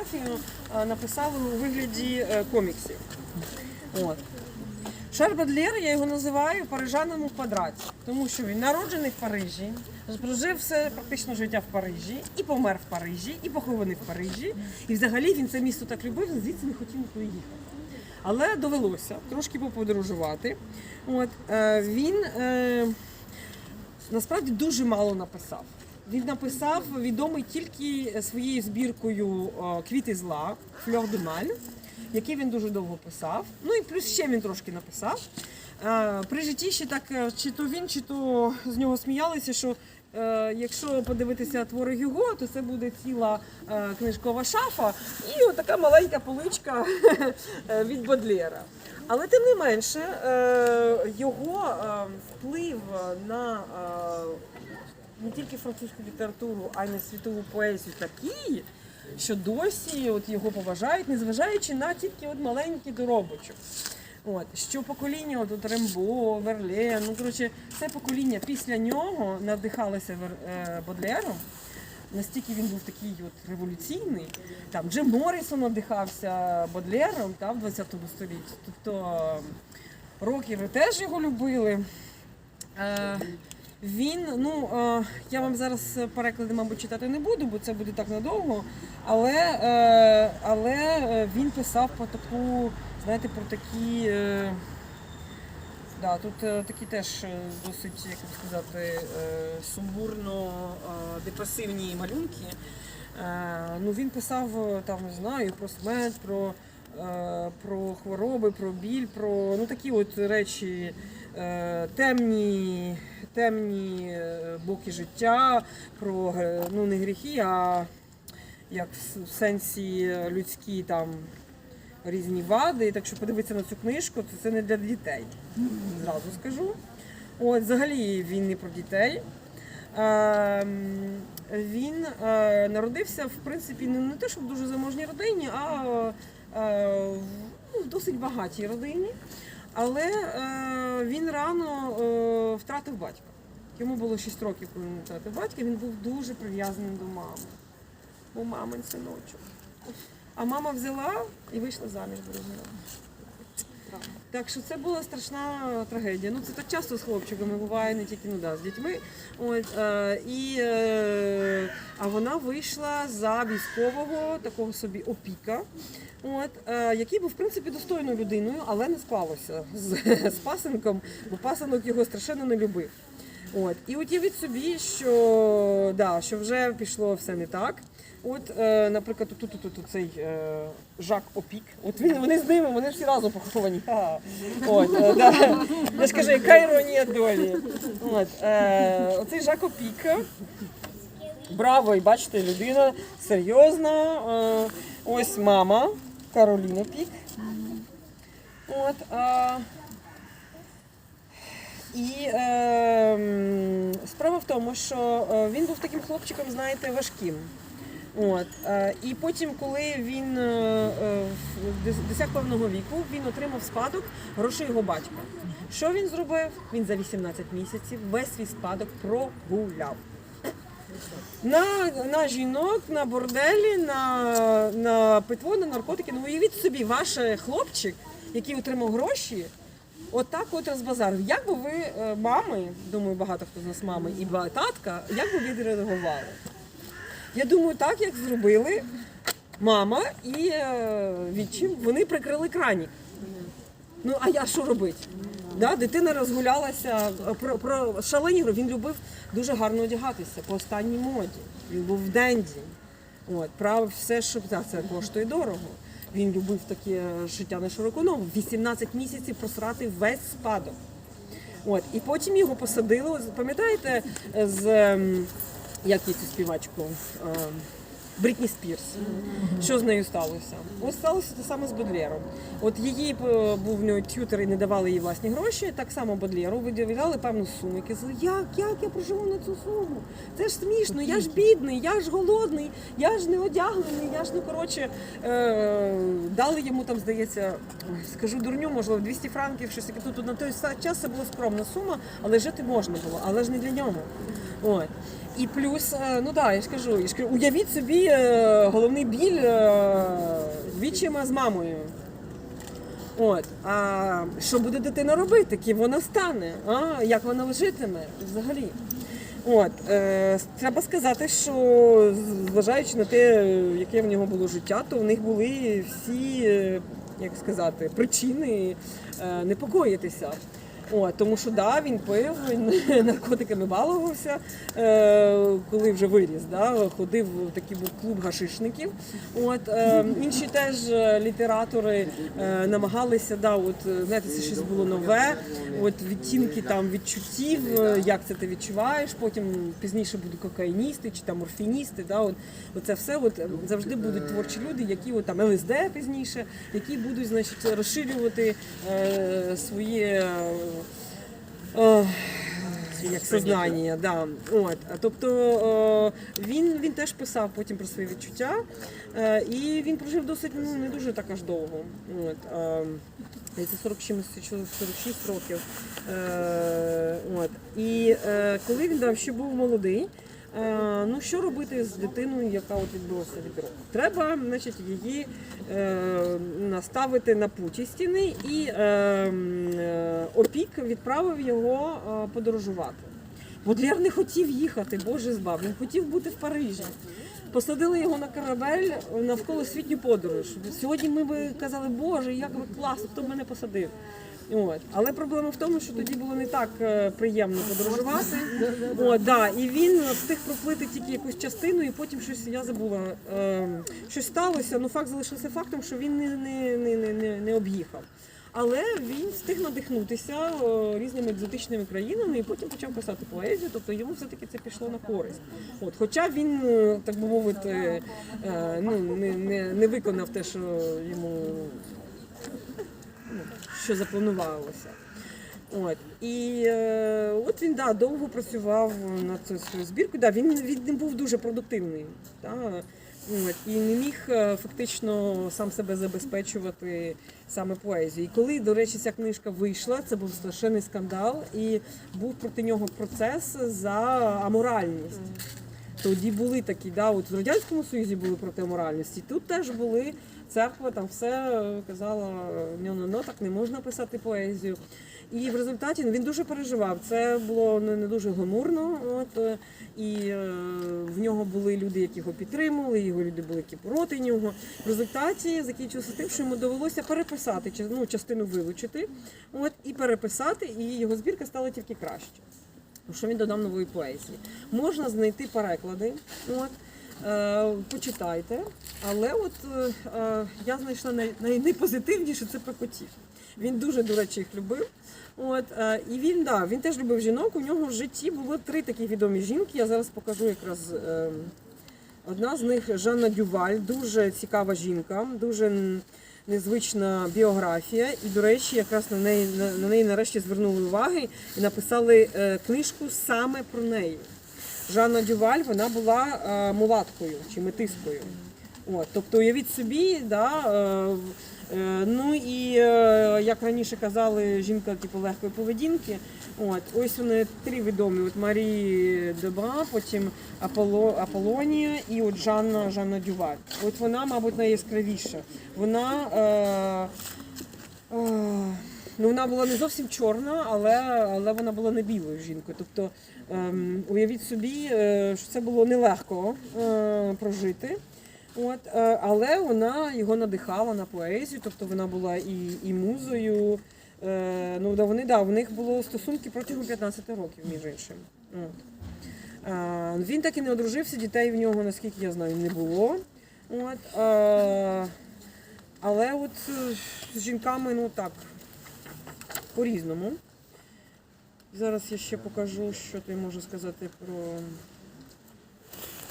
біографію е, написали у вигляді е, коміксів. От. Шарль Бадлєр, я його називаю парижаном у квадраті, тому що він народжений в Парижі, прожив все практично життя в Парижі, і помер в Парижі, і похований в Парижі. І взагалі він це місто так любив, він звідси не хотів нікуди їхати. Але довелося трошки поподорожувати. От, е, він е, насправді дуже мало написав. Він написав відомий тільки своєю збіркою е, Квіти зла Фльор де Маль, який він дуже довго писав. Ну і плюс ще він трошки написав. Е, При житті ще так, е, чи то він, чи то з нього сміялися, що якщо подивитися твори Гюго, то це буде ціла книжкова шафа і отака маленька поличка від Бодлєра. Але тим не менше, його вплив на не тільки французьку літературу, а й на світову поезію такий, що досі от його поважають, незважаючи на тільки от маленький доробочок. От, що покоління от, от Рембо, Верлен, ну коротше, це покоління після нього надихалося е, Бодлером. Настільки він був такий от революційний. Там Джим Моррісон надихався Бодлером та, в 20 столітті. Тобто е, рокери теж його любили. Він, ну е, я вам зараз переклади, мабуть, читати не буду, бо це буде так надовго. Але, е, але е, він писав про таку, знаєте, про такі. Да, тут такі теж досить, як би сказати, е, сумбурно е, депресивні малюнки. Ну, він писав там, не знаю, про смерть, про, про хвороби, про біль, про ну, такі от речі темні, темні е, боки життя, про е, ну, не гріхи, а як в сенсі людські там різні вади. І Так що подивитися на цю книжку, то це не для дітей. Зразу скажу. От, взагалі він не про дітей. Ем, Він е, народився, в принципі, не, те, щоб в дуже заможній родині, а ну, в досить багатій родині. Але е, він рано е, втратив батька. Йому було 6 років, коли він втратив батька. Він був дуже прив'язаний до мами. Бо мамин синочок. А мама взяла і вийшла заміж другого. Так що це була страшна трагедія. Ну це так часто з хлопчиками буває, не тільки ну, да, з дітьми. От, е, і, е, а вона вийшла за військового такого собі опіка, от, е, який був в принципі достойною людиною, але не склалося з, з пасенком, бо пасенок його страшенно не любив. От. І уявіть собі, що, да, що вже пішло все не так. От, е, наприклад, тут, тут, тут, цей е, Жак Опік. От він, вони з ними, вони всі разом поховані. Ха. От, е, да. Я ж кажу, яка іронія долі. От, е, оцей Жак Опік. Браво, і бачите, людина серйозна. Е, ось мама Кароліна Пік. От, а, і е, справа в тому, що е, він був таким хлопчиком, знаєте, важким. От, е, і потім, коли він е, е, досяг певного віку, він отримав спадок грошей його батька. Що він зробив? Він за 18 місяців весь свій спадок прогуляв. На, на жінок, на борделі, на, на питво, на наркотики. Ну уявіть собі, ваш хлопчик, який отримав гроші, отак от розбазарив. Як би ви, мами, думаю, багато хто з нас мами і татка, як би відреагували? Я думаю, так як зробили мама і е, відчим, вони прикрили краник. Ну, а я що робити? Да, дитина розгулялася е, про, про шалені. Він любив дуже гарно одягатися по останній моді. Він був в денді. От, правив все, що так, це коштує дорого. Він любив таке життя на широку ногу. 18 місяців просрати весь спадок. От, і потім його посадили. Пам'ятаєте, з ем, як її цю співачку? Брітні Спірс. Що з нею сталося? Ось сталося те саме з Бодлєром. От її е, був в нього тютер і не давали їй власні гроші. Так само Бодлєру виділяли певну суму. І казали, як, як я проживу на цю суму? Це ж смішно, я ж бідний, я ж голодний, я ж не одягнений, я ж ну коротше е, дали йому там, здається, скажу дурню, можливо, 200 франків, щось таке. Тут на той час це була скромна сума, але жити можна було, але ж не для нього. От. і плюс, е, ну так, я ж кажу, я ж кажу, уявіть собі е, головний біль е, вічима з мамою. От, а що буде дитина робити? Ким вона стане? А, як вона житиме взагалі? От, е, треба сказати, що зважаючи на те, яке в нього було життя, то в них були всі, е, як сказати, причини непокоїтися. От, тому що да, він пив, він наркотиками балувався, е, коли вже виріс. Да, ходив в такий був клуб гашишників. От, е, інші теж е, літератори е, намагалися, да, от, е, знаєте, це щось було нове, от відтінки там відчуттів, е, як це ти відчуваєш, потім пізніше будуть кокаїністи чи там морфіністи. Да, от, оце все от, завжди будуть творчі люди, які от, там ЛСД пізніше, які будуть значить, розширювати е, своє. Е, як сознання, да. От. Тобто е, він, він теж писав потім про свої відчуття, е, і він прожив досить ну, не дуже так аж довго. От. Це 40 46 років. От. І коли він да, ще був молодий, е, ну що робити з дитиною, яка от відбулася від? Треба значить, її е, наставити на путі стіни, і е, е, опік відправив його е, подорожувати. Бодлєр не хотів їхати, Боже збав, він хотів бути в Парижі. Посадили його на корабель навколо світню подорож. Сьогодні ми би казали, Боже, як ви класно, хто мене посадив. От. Але проблема в тому, що тоді було не так е, приємно подорожувати. От, да. І він встиг проплити тільки якусь частину, і потім щось я забула. Е, щось сталося. Ну факт залишився фактом, що він не, не, не, не, не, об'їхав. Але він встиг надихнутися е, різними екзотичними країнами і потім почав писати поезію, тобто йому все-таки це пішло на користь. От, хоча він, е, так би мовити, ну, не, не, не виконав те, що йому що запланувалося. От. І е, от він да, довго працював над цією своєю збіркою. Да, він, він був дуже продуктивний. Да, от, і не міг е, фактично сам себе забезпечувати саме поезією. І коли, до речі, ця книжка вийшла, це був страшенний скандал, і був проти нього процес за аморальність. Тоді були такі, да, от в Радянському Союзі були проти аморальності. Тут теж були церква, там все е, казала, ну, ну, ну, так не можна писати поезію. І в результаті ну, він дуже переживав. Це було не, не дуже гламурно. От, е, і е, в нього були люди, які його підтримували, його люди були, які проти нього. В результаті закінчилося тим, що йому довелося переписати, ну, частину вилучити, от, і переписати, і його збірка стала тільки краще. Що він додав нової поезії. Можна знайти переклади, от, е, почитайте. Але от е, е, я знайшла най, най, найпозитивніше це про котів. Він дуже, до речі, їх любив. От, е, і він, да, він теж любив жінок. У нього в житті було три такі відомі жінки. Я зараз покажу якраз. Е, Одна з них Жанна Дюваль, дуже цікава жінка, дуже незвична біографія. І, до речі, якраз на неї на, неї нарешті звернули уваги і написали е, книжку саме про неї. Жанна Дюваль вона була е, мулаткою чи метискою. От, тобто, уявіть собі, да, е, ну і е, як раніше казали, жінка типу легкої поведінки. От, ось вони три відомі: от Марі Дебра, потім Аполо, Аполонія і от Жанна, Жанна Дюваль. От вона, мабуть, найяскравіша. Вона. Е, е, Ну, вона була не зовсім чорна, але, але вона була не білою жінкою. Тобто, ем, уявіть собі, е, що це було нелегко е, прожити. От, е, але вона його надихала на поезію, тобто вона була і, і музою. Е, ну, вони, да, в них було стосунки протягом 15 років, між іншим. От. Він так і не одружився, дітей в нього, наскільки я знаю, не було. От, е, але от з жінками, ну так, по-різному. Зараз я ще покажу, що ти можу сказати про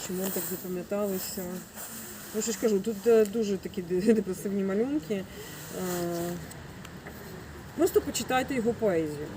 чому так запам'яталося. Ну що ж кажу, тут е, дуже такі депресивні малюнки. Е, Просто почитайте його поезію.